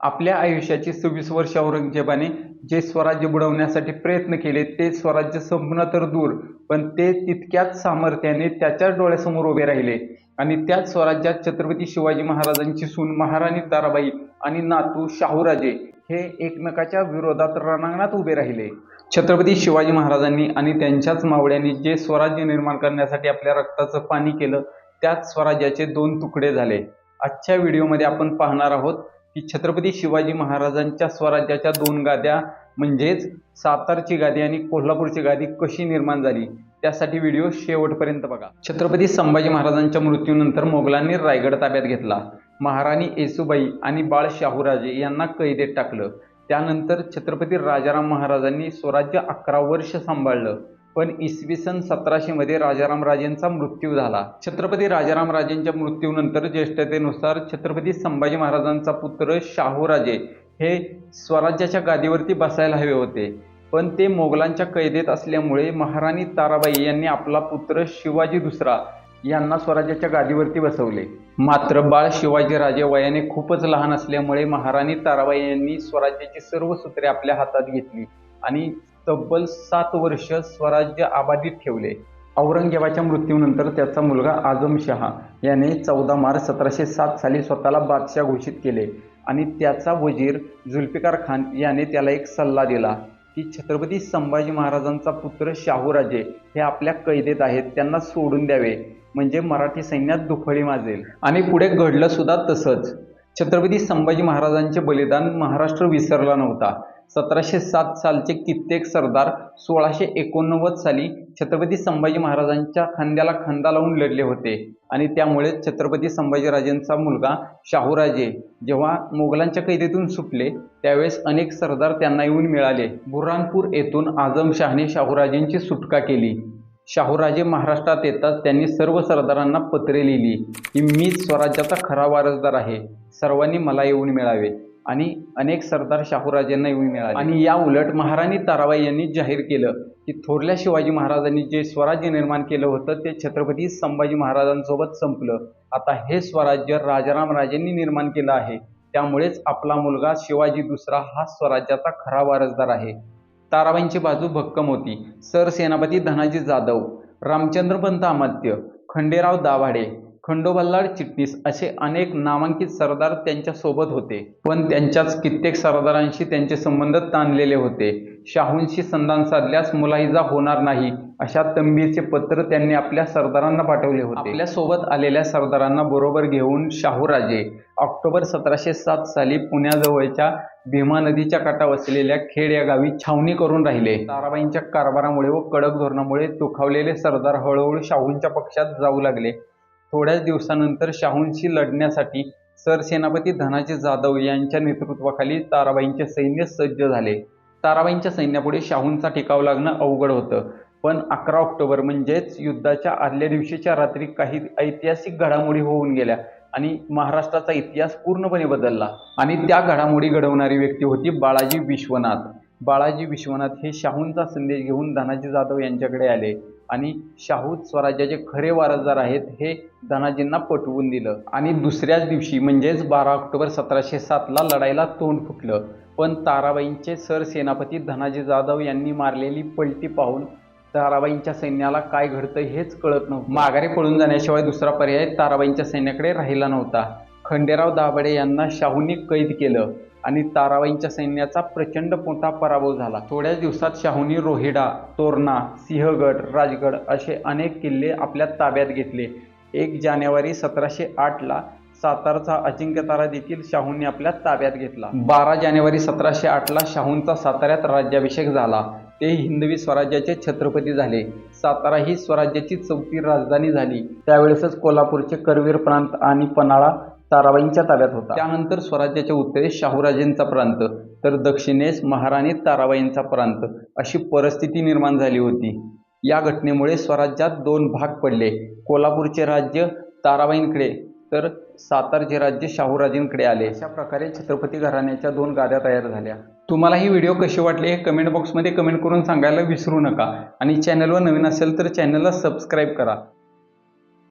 आपल्या आयुष्याची सव्वीस वर्ष औरंगजेबाने जे स्वराज्य बुडवण्यासाठी प्रयत्न केले ते स्वराज्य संपणं तर दूर पण ते तितक्याच सामर्थ्याने त्याच्याच डोळ्यासमोर उभे राहिले. आणि त्याच स्वराज्यात छत्रपती शिवाजी महाराजांची सून महाराणी ताराबाई आणि नातू शाहूराजे हे एकमेकाच्या विरोधात रणांगणात उभे राहिले. छत्रपती शिवाजी महाराजांनी आणि त्यांच्याच मावळ्यांनी जे स्वराज्य निर्माण करण्यासाठी आपल्या रक्ताचं पाणी केलं त्याच स्वराज्याचे दोन तुकडे झाले. आजच्या व्हिडिओमध्ये आपण पाहणार आहोत की छत्रपती शिवाजी महाराजांच्या स्वराज्याच्या दोन गाद्या म्हणजेच सातारची गादी आणि कोल्हापूरची गादी कशी निर्माण झाली त्यासाठी व्हिडिओ शेवटपर्यंत बघा. छत्रपती संभाजी महाराजांच्या मृत्यूनंतर मोगलांनी रायगड ताब्यात घेतला. महाराणी येसुबाई आणि बाळ शाहूराजे यांना कैदेत टाकलं. त्यानंतर छत्रपती राजाराम महाराजांनी स्वराज्य अकरा वर्ष सांभाळलं. पण इसवी सन सतराशेमध्ये राजारामराजेंचा मृत्यू झाला. छत्रपती राजारामराजेंच्या मृत्यूनंतर ज्येष्ठतेनुसार छत्रपती संभाजी महाराजांचा पुत्र शाहूराजे हे स्वराज्याच्या गादीवरती बसायला हवे होते. पण ते मोगलांच्या कैदेत असल्यामुळे महाराणी ताराबाई यांनी आपला पुत्र शिवाजी दुसरा यांना स्वराज्याच्या गादीवरती बसवले. मात्र बाळ शिवाजीराजे वयाने खूपच लहान असल्यामुळे महाराणी ताराबाई यांनी स्वराज्याची सर्व सूत्रे आपल्या हातात घेतली आणि तब्बल सात वर्ष स्वराज्य आबाधित ठेवले. औरंगजेबाच्या मृत्यूनंतर त्याचा मुलगा आझमशहा याने चौदा मार्च सतराशे सात साली स्वतःला बादशाह घोषित केले आणि त्याचा वजीर जुल्फिकार खान याने त्याला एक सल्ला दिला की छत्रपती संभाजी महाराजांचा पुत्र शाहूराजे हे आपल्या कैदेत आहेत त्यांना सोडून द्यावे म्हणजे मराठी सैन्यात दुफळी माजेल. आणि पुढे घडलं सुद्धा तसंच. छत्रपती संभाजी महाराजांचे बलिदान महाराष्ट्र विसरला नव्हता. सतराशे सात सालचे कित्येक सरदार सोळाशे एकोणनव्वद साली छत्रपती संभाजी महाराजांच्या खांद्याला खांदा लावून लढले होते. आणि त्यामुळे छत्रपती संभाजीराजेंचा मुलगा शाहूराजे जेव्हा मोगलांच्या कैदेतून सुटले त्यावेळेस अनेक सरदार त्यांना येऊन मिळाले. बुरहानपूर येथून आझमशहाने शाहूराजेंची सुटका केली. शाहूराजे महाराष्ट्रात येताच त्यांनी सर्व सरदारांना पत्रे लिहिली. की मीच स्वराज्याचा खरा वारसदार आहे. सर्वांनी मला येऊन मिळावे. आणि अनेक सरदार शाहूराजेंना येऊन मिळाले. आणि या उलट महाराणी ताराबाई यांनी जाहीर केलं की थोरल्या शिवाजी महाराजांनी जे स्वराज्य निर्माण केलं होतं ते छत्रपती संभाजी महाराजांसोबत संपलं. आता हे स्वराज्य राजाराम राजेंनी निर्माण केलं आहे. त्यामुळेच आपला मुलगा शिवाजी दुसरा हा स्वराज्याचा खरा वारसदार आहे. ताराबाईंची बाजू भक्कम होती. सरसेनापती धनाजी जाधव रामचंद्र पंत अमात्य खंडेराव दाभाडे खंडोबल्लाळ चिटणीस असे अनेक नामांकित सरदार त्यांच्यासोबत होते. पण त्यांच्याच कित्येक सरदारांशी त्यांचे संबंध ताणलेले होते. शाहूंशी संधान साधल्यास मुलाहिजा होणार नाही अशा तंबीचे पत्र त्यांनी आपल्या सरदारांना पाठवले होते. आपल्यासोबत आलेल्या सरदारांना बरोबर घेऊन शाहूराजे ऑक्टोबर सतराशे सात साली पुण्याजवळच्या भीमा नदीच्या काठा वसलेल्या खेड या गावी छावणी करून राहिले. ताराबाईंच्या कारभारामुळे व कडक धोरणामुळे दुखावलेले सरदार हळूहळू शाहूंच्या पक्षात जाऊ लागले. थोड्याच दिवसानंतर शाहूंशी लढण्यासाठी सरसेनापती धनाजी जाधव यांच्या नेतृत्वाखाली ताराबाईंचे सैन्य सज्ज झाले. ताराबाईंच्या सैन्यापुढे शाहूंचा टिकाव लागणं अवघड होतं. पण अकरा ऑक्टोबर म्हणजेच युद्धाच्या आदल्या दिवशीच्या रात्री काही ऐतिहासिक घडामोडी होऊन गेल्या आणि महाराष्ट्राचा इतिहास पूर्णपणे बदलला. आणि त्या घडामोडी घडवणारी व्यक्ती होती बाळाजी विश्वनाथ. बाळाजी विश्वनाथ हे शाहूंचा संदेश घेऊन धनाजी जाधव यांच्याकडे आले आणि शाहू स्वराज्याचे खरे वारसदार आहेत हे धनाजींना पटवून दिलं. आणि दुसऱ्याच दिवशी म्हणजेच बारा ऑक्टोबर सतराशे सातला लढाईला तोंड फुटलं. पण ताराबाईंचे सरसेनापती धनाजी जाधव यांनी मारलेली पलटी पाहून ताराबाईंच्या सैन्याला काय घडतं हेच कळत नव्हतं. माघारे पळून जाण्याशिवाय दुसरा पर्याय ताराबाईंच्या सैन्याकडे राहिला नव्हता. खंडेराव दाभाडे यांना शाहूंनी कैद केलं. आणि ताराबाईंच्या सैन्याचा प्रचंड मोठा पराभव झाला. थोड्याच दिवसात शाहूनी रोहिडा तोरणा सिंहगड राजगड असे अनेक किल्ले आपल्या ताब्यात घेतले. एक जानेवारी सतराशे आठला सातारचा अजिंक्यतारा देखील शाहूंनी आपल्या ताब्यात घेतला. बारा जानेवारी सतराशे आठला शाहूंचा साताऱ्यात राज्याभिषेक झाला. ते हिंदवी स्वराज्याचे छत्रपती झाले. सातारा ही स्वराज्याची चौथी राजधानी झाली. त्यावेळेसच कोल्हापूरचे करवीर प्रांत आणि पन्हाळा ताराबाईंच्या ताब्यात होता. त्यानंतर स्वराज्याच्या उत्तरेस शाहूराजेंचा प्रांत तर दक्षिणेस महाराणी ताराबाईंचा प्रांत अशी परिस्थिती निर्माण झाली होती. या घटनेमुळे स्वराज्यात दोन भाग पडले. कोल्हापूरचे राज्य ताराबाईंकडे तर सातारचे राज्य शाहूराजेंकडे आले. अशा प्रकारे छत्रपती घराण्याच्या दोन गाद्या तयार झाल्या. तुम्हाला ही व्हिडिओ कशी वाटली हे कमेंट बॉक्समध्ये कमेंट करून सांगायला विसरू नका. आणि चॅनलवर नवीन असेल तर चॅनलला सबस्क्राईब करा.